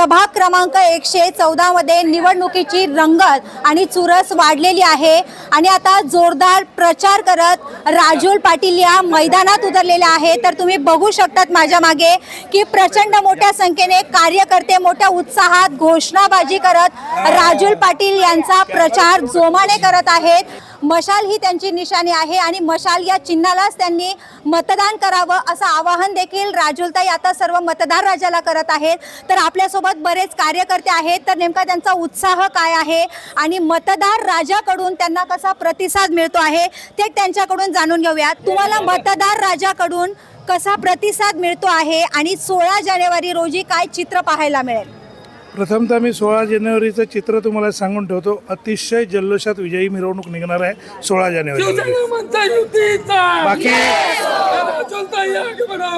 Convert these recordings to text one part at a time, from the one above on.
प्रभाग क्रमांक एकशे चौदामध्ये निवडणुकीची रंगत आणि चुरस वाढलेली आहे. आणि आता जोरदार प्रचार करत राजूल पाटील या मैदानात उतरलेल्या आहे तर तुम्ही बघू शकतात माझ्या मागे की प्रचंड मोठ्या संख्येने कार्यकर्ते मोठ्या उत्साहात घोषणाबाजी करत राजूल पाटील यांचा प्रचार जोमाने करत आहेत. मशाल ही त्यांची निशाणी आहे आणि मशाल या चिन्हालाच त्यांनी मतदान करावं असं आवाहन देखील राजुलताई आता सर्व मतदार राजाला करत आहेत. तर आपल्यासोबत बरेच कार्यकर्ते आहेत. तर नेमका त्यांचा उत्साह काय आहे? आणि मतदार राजाकडून त्यांना कसा प्रतिसाद मिळतो आहे ते त्यांच्याकडून जाणून घेऊया तुम्हाला मतदार राजाकडून कसा प्रतिसाद मिळतो आहे आणि सोळा जानेवारी रोजी काय चित्र पाहायला मिळेल? प्रथमतः मी सोळा जानेवारीचं चित्र तुम्हाला सांगून ठेवतो. अतिशय जल्लोषात विजयी मिरवणूक निघणार आहे सोळा जानेवारी. बाकी.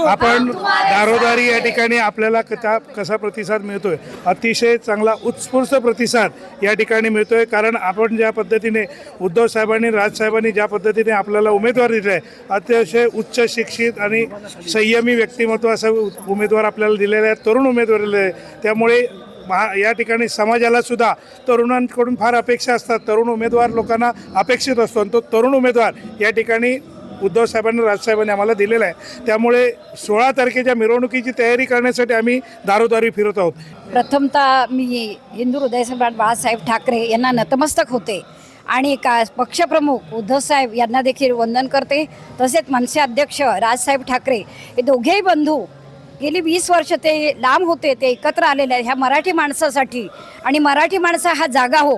आपण दारोदारी या ठिकाणी आपल्याला कथा कसा प्रतिसाद मिळतोय? अतिशय चांगला उत्स्फूर्त प्रतिसाद या ठिकाणी मिळतोय. कारण आपण ज्या पद्धतीने उद्धव साहेबांनी राजसाहेबांनी ज्या पद्धतीने आपल्याला उमेदवार दिले आहे अतिशय उच्च शिक्षित आणि संयमी व्यक्तिमत्व असा उमेदवार आपल्याला दिलेला आहे. तरुण उमेदवार दिलेले आहे. त्यामुळे महा या ठिकाणी समाजाला सुद्धा तरुणांकडून फार अपेक्षा असतात. तरुण उमेदवार लोकांना अपेक्षित असतो आणि तो तरुण उमेदवार या ठिकाणी उद्धव साहेबांनी राजसाहेबांनी आम्हाला दिलेला आहे. त्यामुळे सोळा तारखेच्या मिरवणुकीची तयारी करण्यासाठी आम्ही दारोदारी फिरत आहोत. प्रथमतः मी हिंदू हृदय सम्राट बाळासाहेब ठाकरे यांना नतमस्तक होते आणि का पक्षप्रमुख उद्धवसाहेब यांना देखील वंदन करते. तसेच मनसे अध्यक्ष राजसाहेब ठाकरे हे दोघेही बंधू गेली वीस वर्ष ते लांब होते ते एकत्र आलेले आहेत ह्या मराठी माणसासाठी. आणि मराठी माणसा हा जागा हो.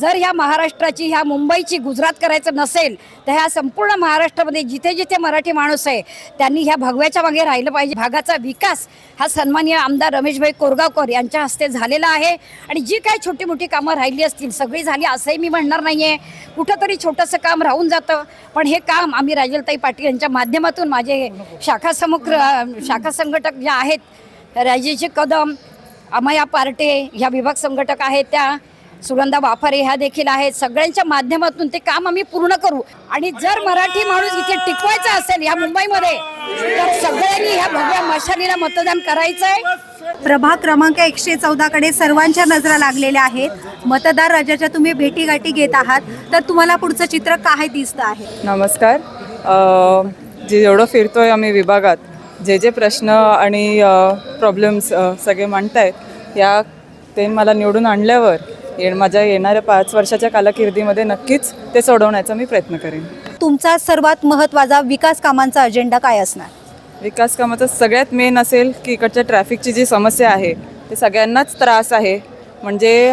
जर ह्या महाराष्ट्राची ह्या मुंबईची गुजरात करायचं नसेल तर ह्या संपूर्ण महाराष्ट्रामध्ये जिथे जिथे मराठी माणूस आहे त्यांनी ह्या भगव्याच्या मागे राहिलं पाहिजे. भागाचा विकास हा सन्मान्य आमदार रमेशभाई कोरगावकर यांच्या हस्ते झालेला आहे. आणि जी काही छोटी मोठी कामं राहिली असतील सगळी झाली असंही मी म्हणणार नाही आहे कुठंतरी छोटंसं काम राहून जातं. पण हे काम आम्ही राजलताई पाटील यांच्या माध्यमातून माझे शाखा समग्र शाखा संघटक ज्या आहेत राजेचे कदम अमया पार्टे ह्या विभाग संघटक आहेत त्या सुगंधा वाफारे ह्या देखील आहेत. सगळ्यांच्या माध्यमातून ते काम आम्ही पूर्ण करू. आणि जर मराठी माणूस इथे टिकवायचा असेल ह्या मुंबईमध्ये तर सगळ्यांनी ह्या भगव्या मशालीला मतदान करायचं आहे प्रभाग क्रमांक एकशे चौदाकडे सर्वांच्या नजरा लागलेल्या आहेत. मतदार राजाच्या तुम्ही भेटीगाठी घेत आहात. तर तुम्हाला पुढचं चित्र काय दिसतं आहे? नमस्कार. अ, जे जेवढं फिरतोय आम्ही विभागात जे जे प्रश्न आणि प्रॉब्लेम्स सगळे मांडतायत या ते मला निवडून आणल्यावर ये माझ्या येणाऱ्या पाच वर्षाच्या कालकिर्दीमध्ये नक्कीच ते सोडवण्याचा मी प्रयत्न करेन. तुमचा सर्वात महत्त्वाचा विकास कामांचा अजेंडा काय असणार? विकास कामाचं सगळ्यात मेन असेल की इकडच्या ट्रॅफिकची जी समस्या आहे ते सगळ्यांनाच त्रास आहे. म्हणजे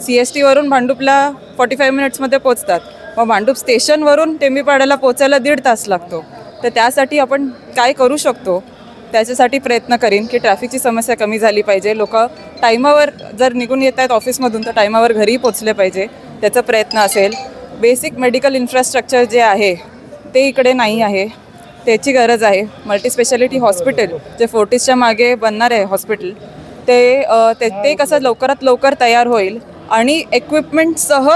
सी एस टीवरून भांडूपला फॉर्टी फाईव्ह मिनिट्समध्ये पोचतात मग भांडूप स्टेशनवरून टेंबीपाड्याला पोचायला दीड तास लागतो. तर त्यासाठी आपण काय करू शकतो? त्याच्यासाठी प्रयत्न करीन की ट्रॅफिकची समस्या कमी झाली पाहिजे. लोक टायमावर जर निघून येत आहेत ऑफिसमधून तर टायमावर घरी पोचले पाहिजे. त्याचा प्रयत्न असेल. बेसिक मेडिकल इन्फ्रास्ट्रक्चर जे आहे ते इकडे नाही आहे. त्याची गरज आहे. मल्टीस्पेशालिटी हॉस्पिटल जे फोर्टीसच्या मागे बनणार आहे हॉस्पिटल ते ते ते कसं लवकरात लवकर तयार होईल आणि इक्विपमेंटसह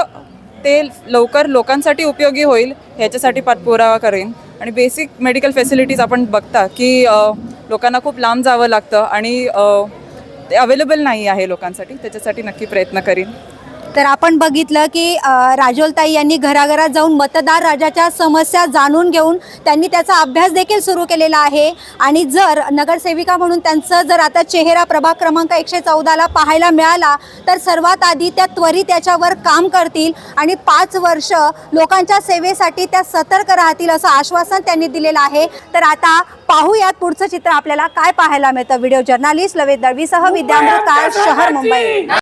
ते लवकर लोकांसाठी उपयोगी होईल ह्याच्यासाठी पाठपुरावा करेन. आणि बेसिक मेडिकल फॅसिलिटीज आपण बघता की लोकांना खूप लांब जावं लागतं आणि ते अवेलेबल नाही आहे लोकांसाठी त्याच्यासाठी नक्की प्रयत्न करीन. तर आपण बघितलं की राजोलताई यांनी घराघरात जाऊन मतदार राजाच्या समस्या जाणून घेऊन त्यांनी त्याचा अभ्यास देखील सुरू केलेला आहे. आणि जर नगरसेविका म्हणून त्यांचं जर आता चेहरा प्रभाग क्रमांक एकशे चौदाला पाहायला मिळाला तर सर्वात आधी त्या त्वरित त्याच्यावर काम करतील आणि पाच वर्ष लोकांच्या सेवेसाठी त्या सतर्क राहतील असं आश्वासन त्यांनी दिलेलं आहे. तर आता पाहूयात पुढचं चित्र आपल्याला काय पाहायला मिळतं. व्हिडिओ जर्नालिस्ट लवेद दळवीसह विद्यामृत काळ शहर मुंबई.